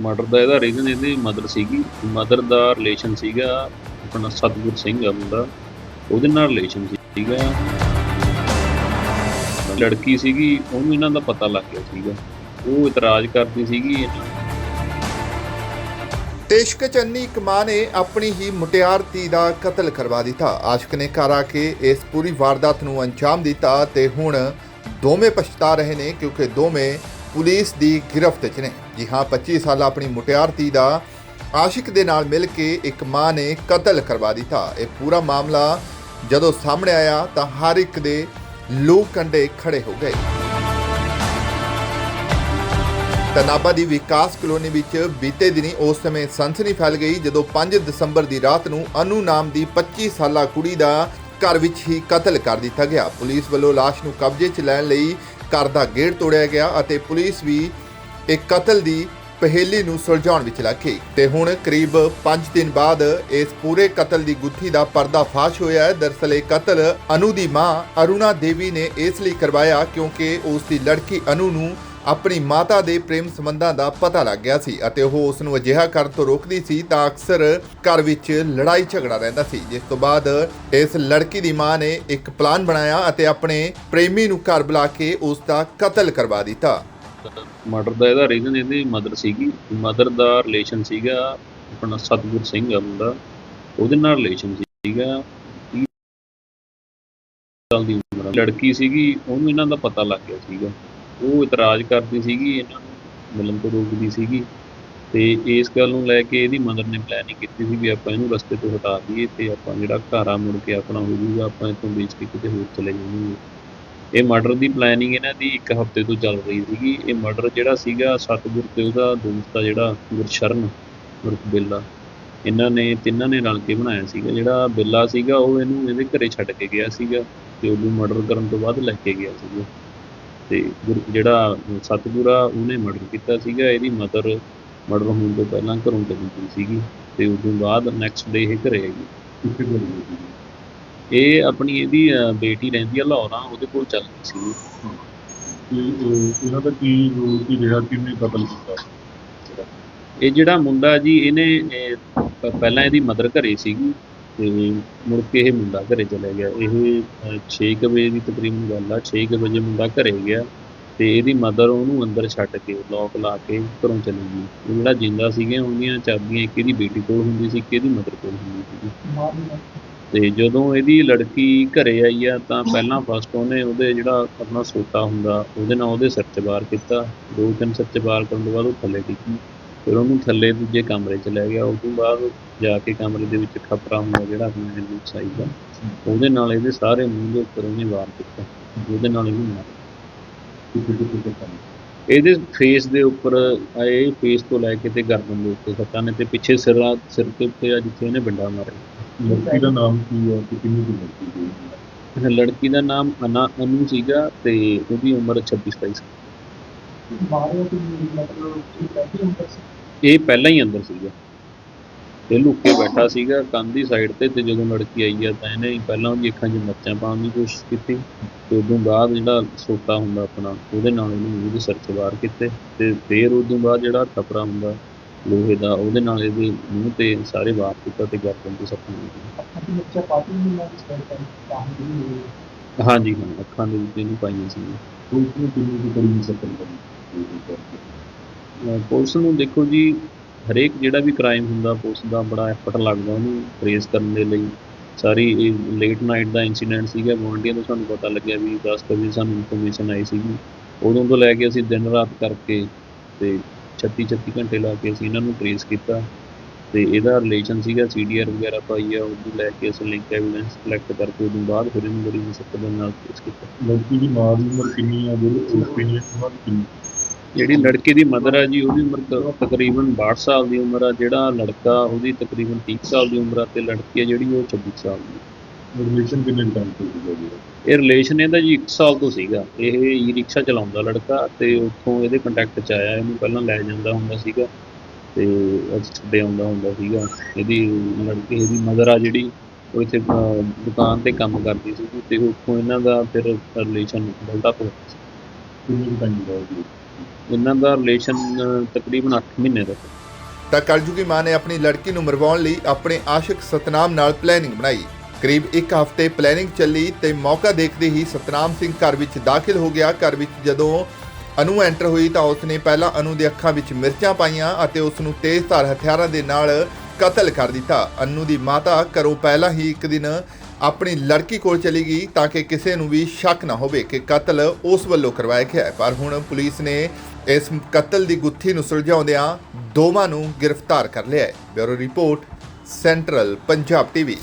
Murder ਦਾ ਇਹਦਾ reason ਇਹਦੀ mother ਸੀਗੀ ਮਦਰ ਦਾ ਰਿਲੇਸ਼ਨ ਸੀਗਾ, ਆਪਣਾ ਸਤਗੁਰ ਸਿੰਘ ਆ ਮੁੰਡਾ, ਉਹਦੇ ਨਾਲ ਰਿਲੇਸ਼ਨ ਸੀਗਾ। ਲੜਕੀ ਸੀਗੀ, ਉਹਨੂੰ ਇਹਨਾਂ ਦਾ ਪਤਾ ਲੱਗ ਗਿਆ ਸੀਗਾ। ਉਹ ਇਤਰਾਜ਼ ਕਰਦੀ ਸੀਗੀ ਤੇਸ਼ਕ ਚੰਨੀ ਇੱਕ ਮਾਂ ਨੇ ਆਪਣੀ ਹੀ ਮੁਟਿਆਰ ਧੀ ਦਾ ਕਤਲ ਕਰਵਾ ਦਿੱਤਾ। ਆਸ਼ਕ ਨੇ ਘਰ ਆ ਕੇ ਇਸ ਪੂਰੀ ਵਾਰਦਾਤ ਨੂੰ ਅੰਜਾਮ ਦਿੱਤਾ ਤੇ ਹੁਣ ਦੋਵੇਂ ਪਛਤਾ ਰਹੇ ਨੇ, ਕਿਉਂਕਿ ਦੋਵੇਂ ਪੁਲਿਸ ਦੀ ਗ੍ਰਿਫ਼ਤ 'ਚ ਨੇ। ਜੀ ਹਾਂ 25 ਸਾਲ ਆਪਣੀ ਮੁਟਿਆਰ ਧੀ ਦਾ ਆਸ਼ਿਕ ਦੇ ਨਾਲ ਮਿਲ ਕੇ ਇੱਕ ਮਾਂ ਨੇ ਕਤਲ ਕਰਵਾ ਦਿੱਤਾ। ਇਹ ਪੂਰਾ ਮਾਮਲਾ ਜਦੋਂ ਸਾਹਮਣੇ ਆਇਆ ਤਾਂ ਹਰ ਇੱਕ ਦੇ ਲੂ ਕੰਡੇ ਖੜੇ ਹੋ ਗਏ। ਤਨਾਬਾ ਦੀ ਵਿਕਾਸ ਕਲੋਨੀ ਵਿੱਚ ਬੀਤੇ ਦਿਨੀ ਉਸ ਸਮੇਂ ਸਨਸਨੀ ਫੈਲ ਗਈ, ਜਦੋਂ 5 ਦਸੰਬਰ ਦੀ ਰਾਤ ਨੂੰ ਅਨੂ ਨਾਮ ਦੀ 25 ਸਾਲਾ ਕੁੜੀ ਦਾ ਘਰ ਵਿੱਚ ਹੀ ਕਤਲ ਕਰ ਦਿੱਤਾ ਗਿਆ। ਪੁਲਿਸ ਵੱਲੋਂ ਲਾਸ਼ ਨੂੰ ਕਬਜ਼ੇ 'ਚ ਲੈਣ ਲਈ ਘਰ ਦਾ ਗੇਟ ਤੋੜਿਆ ਗਿਆ ਅਤੇ ਪੁਲਿਸ ਵੀ ਇੱਕ ਕਤਲ ਦੀ ਪਹੇਲੀ ਨੂੰ ਸੁਲਝਾਉਣ ਵਿੱਚ ਲੱਗੀ। ਤੇ ਹੁਣ ਕਰੀਬ 5 ਦਿਨ ਬਾਅਦ ਇਸ ਪੂਰੇ ਕਤਲ ਦੀ ਗੁੱਥੀ ਦਾ ਪਰਦਾਫਾਸ਼ ਹੋਇਆ ਹੈ। ਦਰਸਲ ਇਹ ਕਤਲ ਅਨੂ ਦੀ ਮਾਂ ਅਰੁਣਾ ਦੇਵੀ ਨੇ ਇਸ ਲਈ ਕਰਵਾਇਆ ਕਿਉਂਕਿ ਉਸ ਦੀ ਲੜਕੀ ਅਨੂ ਨੂੰ ਆਪਣੀ ਮਾਤਾ ਦੇ ਪ੍ਰੇਮ ਸੰਬੰਧਾਂ ਦਾ ਪਤਾ ਲੱਗ ਗਿਆ ਸੀ ਅਤੇ ਉਹ ਉਸ ਨੂੰ ਅਜਿਹਾ ਕਰਨ ਤੋਂ ਰੋਕਦੀ ਸੀ ਤਾਂ ਅਕਸਰ ਘਰ ਵਿੱਚ ਲੜਾਈ ਝਗੜਾ ਰਹਿੰਦਾ ਸੀ। ਜਿਸ ਤੋਂ ਬਾਅਦ ਇਸ ਲੜਕੀ ਦੀ ਮਾਂ ਨੇ ਇੱਕ ਪਲਾਨ ਬਣਾਇਆ ਅਤੇ ਆਪਣੇ ਪ੍ਰੇਮੀ ਨੂੰ ਘਰ ਬੁਲਾ ਕੇ ਉਸ ਦਾ ਕਤਲ ਕਰਵਾ ਦਿੱਤਾ। ਮਰਡਰ ਦਾ ਇਹਦਾ ਰੀਜ਼ਨ ਇਹਦੀ ਮਦਰ ਸੀਗੀ। ਮਦਰ ਦਾ ਰਿਲੇਸ਼ਨ ਸੀਗਾ, ਆਪਣਾ ਸਤਗੁਰ ਸਿੰਘ ਆ ਮੁੰਡਾ। ਉਹਦੇ ਨਾਲ ਰਿਲੇਸ਼ਨ ਸੀਗਾ। ਸਾਲ ਦੀ ਉਮਰ ਲੜਕੀ ਸੀਗੀ, ਉਹਨੂੰ ਇਹਨਾਂ ਦਾ ਪਤਾ ਲੱਗ ਗਿਆ ਸੀਗਾ। ਉਹ ਇਤਰਾਜ਼ ਕਰਦੀ ਸੀਗੀ ਇਹਨਾਂ ਨੂੰ, ਮਿਲਣ ਤੋਂ ਰੋਕਦੀ ਸੀਗੀ ਤੇ ਇਸ ਗੱਲ ਨੂੰ ਲੈ ਕੇ ਇਹਦੀ ਮਦਰ ਨੇ ਪਲੈਨਿੰਗ ਕੀਤੀ ਸੀ ਵੀ ਆਪਾਂ ਇਹਨੂੰ ਰਸਤੇ ਤੋਂ ਹਟਾ ਦਈਏ ਤੇ ਆਪਾਂ ਜਿਹੜਾ ਘਰ ਆ ਮੁੜ ਕੇ ਆਪਣਾ ਹੋ ਜਾਊਗਾ ਆਪਾਂ ਇੱਥੋਂ ਵੇਚ ਕੇ ਕਿਤੇ ਹੋਰ ਚਲੇ ਜਾਵਾਂਗੇ। ਇਹ ਮਰਡਰ ਦੀ ਪਲੈਨਿੰਗ ਇਹਨਾਂ ਦੀ ਇੱਕ ਹਫ਼ਤੇ ਤੋਂ ਚੱਲ ਰਹੀ ਸੀਗੀ। ਇਹ ਮਰਡਰ ਜਿਹੜਾ ਸੀਗਾ ਸਤਿਗੁਰ ਤੇ ਉਹਦਾ ਦੋਸਤ ਆ ਜਿਹੜਾ ਗੁਰਸ਼ਰਨ ਉਰਫ ਬੇਲਾ, ਇਹਨਾਂ ਨੇ ਤਿੰਨਾਂ ਨੇ ਰਲ ਕੇ ਬਣਾਇਆ ਸੀਗਾ। ਜਿਹੜਾ ਬੇਲਾ ਸੀਗਾ ਉਹ ਇਹਨੂੰ ਇਹਦੇ ਘਰੇ ਛੱਡ ਕੇ ਗਿਆ ਸੀਗਾ ਤੇ ਉਹਨੂੰ ਮਰਡਰ ਕਰਨ ਤੋਂ ਬਾਅਦ ਲੈ ਕੇ ਗਿਆ ਸੀਗਾ। ਤੇ ਜਿਹੜਾ ਸਤਿਗੁਰ ਉਹਨੇ ਮਰਡਰ ਕੀਤਾ ਸੀਗਾ ਇਹਦੀ ਮਦਰ ਮਰਡਰ ਹੋਣ ਤੋਂ ਪਹਿਲਾਂ ਘਰੋਂ ਚਲੀ ਗਈ ਸੀਗੀ ਤੇ ਉਸ ਤੋਂ ਬਾਅਦ ਨੈਕਸਟ ਡੇ ਇਹ ਘਰੇ ਆਈ? ਇਹ ਆਪਣੀ ਇਹਦੀ ਬੇਟੀ ਰਹਿੰਦੀ ਆ ਲਾਹੌਰਾਂ ਉਹਦੇ ਕੋਲ ਚੱਲ ਗਈ ਸੀ ਇਹ- ਇਹਨਾਂ ਦਾ ਕੀ ਰੋਲ ਕੀ ਰਿਹਾ ਕਿੰਨੇ ਕਤਲ ਕੀਤਾ? ਇਹ ਜਿਹੜਾ ਮੁੰਡਾ ਜੀ ਇਹਨੇ ਪਹਿਲਾਂ ਇਹਦੀ ਮਦਰ ਘਰੇ ਸੀਗੀ। ਤੇ ਮੁੜ ਕੇ ਇਹ ਮੁੰਡਾ ਘਰੇ ਚਲਾ ਗਿਆ। ਇਹ 6 ਵਜੇ ਦੀ ਤਕਰੀਬਨ ਗੱਲ ਆ। 6 ਵਜੇ ਮੁੰਡਾ ਘਰੇ ਗਿਆ ਤੇ ਇਹਦੀ ਮਦਰ ਉਹਨੂੰ ਅੰਦਰ ਛੱਡ ਕੇ ਲੋਕ ਲਾ ਕੇ ਘਰੋਂ ਚਲੀ ਗਈ। ਉਹ ਜਿਹੜਾ ਜਿੰਦਾ ਸੀਗੇ ਉਹਦੀਆਂ ਚਾਬੀਆਂ ਇੱਕ ਇਹਦੀ ਬੇਟੀ ਕੋਲ ਹੁੰਦੀ ਸੀ, ਇੱਕ ਇਹਦੀ ਮਦਰ ਕੋਲ ਹੁੰਦੀ ਸੀ ਤੇ ਜਦੋਂ ਇਹਦੀ ਲੜਕੀ ਘਰੇ ਆਈ ਆ, ਤਾਂ ਪਹਿਲਾਂ ਫਸਟ ਉਹਨੇ ਉਹਦੇ ਜਿਹੜਾ ਆਪਣਾ ਸੋਟਾ ਹੁੰਦਾ, ਉਹਦੇ ਨਾਲ ਉਹਦੇ ਸਿਰ 'ਚ ਵਾਰ ਕੀਤਾ। ਦੋ ਤਿੰਨ ਸਿਰ 'ਚ ਵਾਰ ਕਰਨ ਤੋਂ ਬਾਅਦ ਉਹ ਥੱਲੇ ਡਿੱਗੀ। ਫਿਰ ਉਹਨੂੰ ਥੱਲੇ ਦੂਜੇ ਕਮਰੇ 'ਚ ਲੈ ਗਿਆ ਉਸ ਤੋਂ ਬਾਅਦ ਜਾ ਕੇ ਕਮਰੇ ਦੇ ਵਿੱਚ ਖਪਰਾ ਹੁੰਦਾ ਜਿਹੜਾ ਆਪਣਾ ਹੈਂਡਲ ਸਾਈਜ਼ ਦਾ ਉਹਦੇ ਨਾਲ ਇਹਦੇ ਸਾਰੇ ਮੂੰਹ ਦੇ ਉੱਪਰ ਉਹਨੇ ਵਾਰ ਕੀਤਾ ਉਹਦੇ ਨਾਲ ਇਹਨੂੰ ਮਾਰਿਆ। ਇਹਦੇ ਫੇਸ ਦੇ ਉੱਪਰ ਇਹ ਫੇਸ ਤੋਂ ਲੈ ਕੇ ਤੇ ਗਰਦਨ ਦੇ ਉੱਤੇ ਸੱਟਾਂ ਨੇ ਤੇ ਪਿੱਛੇ ਸਿਰ ਸਿਰ ਦੇ ਉੱਤੇ ਆ ਜਿੱਥੇ ਇਹਨੇ ਡੰਡਾ ਮਾਰਿਆ। ਲੜਕੀ ਦਾ ਨਾਮ ਕੀ ਹੈ ਤੇ ਕਿੰਨੀ ਕੁ ਲੜਕੀ ਇਹ ਲੜਕੀ ਦਾ ਨਾਮ ਅਨਾ ਅਨੂ ਸੀਗਾ ਤੇ ਉਹਦੀ ਉਮਰ 26 27 ਸਾਲ। ਇਹ ਪਹਿਲਾਂ ਹੀ ਅੰਦਰ ਸੀਗਾ। ਇਹ ਲੁੱਕ ਕੇ ਬੈਠਾ ਸੀਗਾ ਕੰਧ ਦੀ ਸਾਈਡ ਤੇ ਤੇ ਜਦੋਂ ਲੜਕੀ ਆਈ ਆ ਤਾਂ ਇਹਨੇ ਪਹਿਲਾਂ ਉਹਦੀ ਅੱਖਾਂ 'ਚ ਮਿਰਚਾਂ ਪਾਉਣ ਦੀ ਕੋਸ਼ਿਸ਼ ਕੀਤੀ। ਤੇ ਉਦੋਂ ਬਾਅਦ ਜਿਹੜਾ ਸੋਟਾ ਹੁੰਦਾ ਆਪਣਾ ਉਹਦੇ ਨਾਲ ਇਹਨੂੰ ਉਹਦੇ ਸਿਰ 'ਚ ਵਾਰ ਕੀਤੇ। ਤੇ ਫਿਰ ਉਦੋਂ ਬਾਅਦ ਜਿਹੜਾ ਟਪਰਾ ਹੁੰਦਾ ਲੋਹੇ ਦਾ ਉਹਦੇ ਨਾਲ ਇਹਦੇ ਮੂੰਹ ਤੇ ਸਾਰੇ ਵਾਰ ਕੀਤਾ ਤੇ ਗਰਦਨ ਤੇ ਸੱਟਾਂ ਲੱਗੀਆਂ। ਹਾਂਜੀ ਹਾਂ ਅੱਖਾਂ ਦੇ ਵਿੱਚ ਇਹਨੂੰ ਪਾਈਆਂ ਸੀ ਪੁਲਿਸ ਨੇ ਕਿੰਨੀ ਕੁ ਕਰੀ ਕਰੀ ਅਹ ਪੁਲਿਸ ਨੂੰ ਦੇਖੋ ਜੀ, ਹਰੇਕ ਜਿਹੜਾ ਵੀ ਕ੍ਰਾਈਮ ਹੁੰਦਾ, ਪੁਲਿਸ ਦਾ ਬੜਾ ਐਫਰਟ ਲੱਗਦਾ ਉਹਨੂੰ ਟ੍ਰੇਸ ਕਰਨ ਦੇ ਲਈ। ਸਾਰੀ ਇਹ ਲੇਟ ਨਾਈਟ ਦਾ ਇਨਸੀਡੈਂਟ ਸੀਗਾ ਗੁਆਂਢੀਆਂ ਤੋਂ ਸਾਨੂੰ ਪਤਾ ਲੱਗਿਆ ਵੀ 10 ਵਜੇ ਸਾਨੂੰ ਇਨਫੋਰਮੇਸ਼ਨ ਆਈ ਸੀਗੀ। ਉਦੋਂ ਤੋਂ ਲੈ ਕੇ ਅਸੀਂ ਦਿਨ ਰਾਤ ਕਰਕੇ ਤੇ 36 36 ਘੰਟੇ ਲਾ ਕੇ ਅਸੀਂ ਇਹਨਾਂ ਨੂੰ ਟ੍ਰੇਸ ਕੀਤਾ। ਤੇ ਇਹਦਾ ਰਿਲੇਸ਼ਨ ਸੀਗਾ ਸੀਡੀਆਰ ਵਗੈਰਾ ਪਾਈ ਆ, ਉਹਨੂੰ ਲੈ ਕੇ ਅਸੀਂ ਲਿੰਕ ਐਵੀਡੈਂਸ ਕਲੈਕਟ ਕਰਕੇ ਉਦੋਂ ਬਾਅਦ ਫਿਰ ਇਹਨੂੰ ਬੜੀ ਮੁਸ਼ਕਲ ਨਾਲ ਟ੍ਰੇਸ ਕੀਤਾ। ਲੜਕੀ ਦੀ ਮਾਂ ਦੀ ਉਮਰ ਕਿੰਨੀ ਹੈ ਜਿਹੜੀ ਉਸ ਦੀ ਉਮਰ ਕਿੰਨੀ? ਜਿਹੜੀ ਲੜਕੇ ਦੀ ਮਦਰ ਆ ਜੀ ਉਹਦੀ ਉਮਰ ਤ- ਤਕਰੀਬਨ 62 ਸਾਲ ਦੀ ਉਮਰ ਆ। ਜਿਹੜਾ ਲੜਕਾ ਉਹਦੀ ਤਕਰੀਬਨ 30 ਸਾਲ ਦੀ ਉਮਰ ਆ ਤੇ ਲੜਕੀ ਆ ਜਿਹੜੀ ਉਹ 26 ਸਾਲ ਦੀ। ਰਿਲੇਸ਼ਨ ਕਿੰਨੇ ਟਾਈਮ ਤੋਂ ਸੀਗਾ ਜੀ? ਇਹ ਰਿਲੇਸ਼ਨ ਇਹਦਾ ਜੀ 1 ਸਾਲ ਤੋਂ ਸੀਗਾ। ਇਹ ਈ ਰਿਕਸ਼ਾ ਚਲਾਉਂਦਾ ਲੜਕਾ ਤੇ ਉੱਥੋਂ ਇਹਦੇ ਕੰਟੈਕਟ 'ਚ ਆਇਆ। ਇਹਨੂੰ ਪਹਿਲਾਂ ਲੈ ਜਾਂਦਾ ਹੁੰਦਾ ਸੀਗਾ ਤੇ ਅੱਜ ਛੱਡੇ ਆਉਂਦਾ ਹੁੰਦਾ ਸੀਗਾ। ਇਹਦੀ ਲੜਕੀ ਇਹਦੀ ਮਦਰ ਆ ਜਿਹੜੀ ਉਹ ਇੱਥੇ ਦੁਕਾਨ ਤੇ ਕੰਮ ਕਰਦੀ ਸੀ ਤੇ ਉੱਥੋਂ ਇਹਨਾਂ ਦਾ ਫਿਰ ਰਿਲੇਸ਼ਨ ਬਿਲਡ ਅਪ ਹੋਇਆ। ਸੀ ਕਿੰਨੇ ਟਾਈਮ ਦਾ ਜੀ? ਇਹਨਾਂ ਦਾ ਰਿਲੇਸ਼ਨ ਤਕਰੀਬਨ 8 ਮਹੀਨੇ ਦਾ ਸੀ। ਤਾਂ ਕਲਯੁਗੀ ਮਾਂ ਨੇ ਆਪਣੀ ਲੜਕੀ ਨੂੰ ਮਰਵਾਉਣ ਲਈ ਆਪਣੇ ਆਸ਼ਿਕ ਸਤਨਾਮ ਨਾਲ ਪਲੈਨਿੰਗ ਬਣਾਈ। ਕਰੀਬ ਇੱਕ ਹਫ਼ਤੇ ਪਲੈਨਿੰਗ ਚੱਲੀ ਤੇ ਮੌਕਾ ਦੇਖਦੇ ਹੀ ਸਤਨਾਮ ਸਿੰਘ ਘਰ ਵਿੱਚ ਦਾਖਲ ਹੋ ਗਿਆ। ਘਰ ਵਿੱਚ ਜਦੋਂ ਅਨੂ ਐਂਟਰ ਹੋਈ ਤਾਂ ਉਸਨੇ ਪਹਿਲਾਂ ਅਨੂ ਦੇ ਅੱਖਾਂ ਵਿੱਚ ਮਿਰਚਾਂ ਪਾਈਆਂ ਅਤੇ ਉਸ ਨੂੰ ਤੇਜ਼ਧਾਰ ਹਥਿਆਰਾਂ ਦੇ ਨਾਲ ਕਤਲ ਕਰ ਦਿੱਤਾ। ਅਨੂ ਦੀ ਮਾਤਾ ਘਰੋਂ ਪਹਿਲਾਂ ਹੀ ਇੱਕ ਦਿਨ ਆਪਣੀ ਲੜਕੀ ਕੋਲ ਚਲੀ ਗਈ ਤਾਂ ਕਿ ਕਿਸੇ ਨੂੰ ਵੀ ਸ਼ੱਕ ਨਾ ਹੋਵੇ ਕਿ ਕਤਲ ਉਸ ਵੱਲੋਂ ਕਰਵਾਇਆ ਗਿਆ ਹੈ। ਪਰ ਹੁਣ ਪੁਲਿਸ ਨੇ ਇਸ ਕਤਲ ਦੀ ਗੁੱਥੀ ਨੂੰ ਸੁਲਝਾਉਂਦਿਆਂ ਦੋਵਾਂ ਨੂੰ ਗ੍ਰਿਫਤਾਰ ਕਰ ਲਿਆ ਹੈ। Bureau report, central Punjab TV.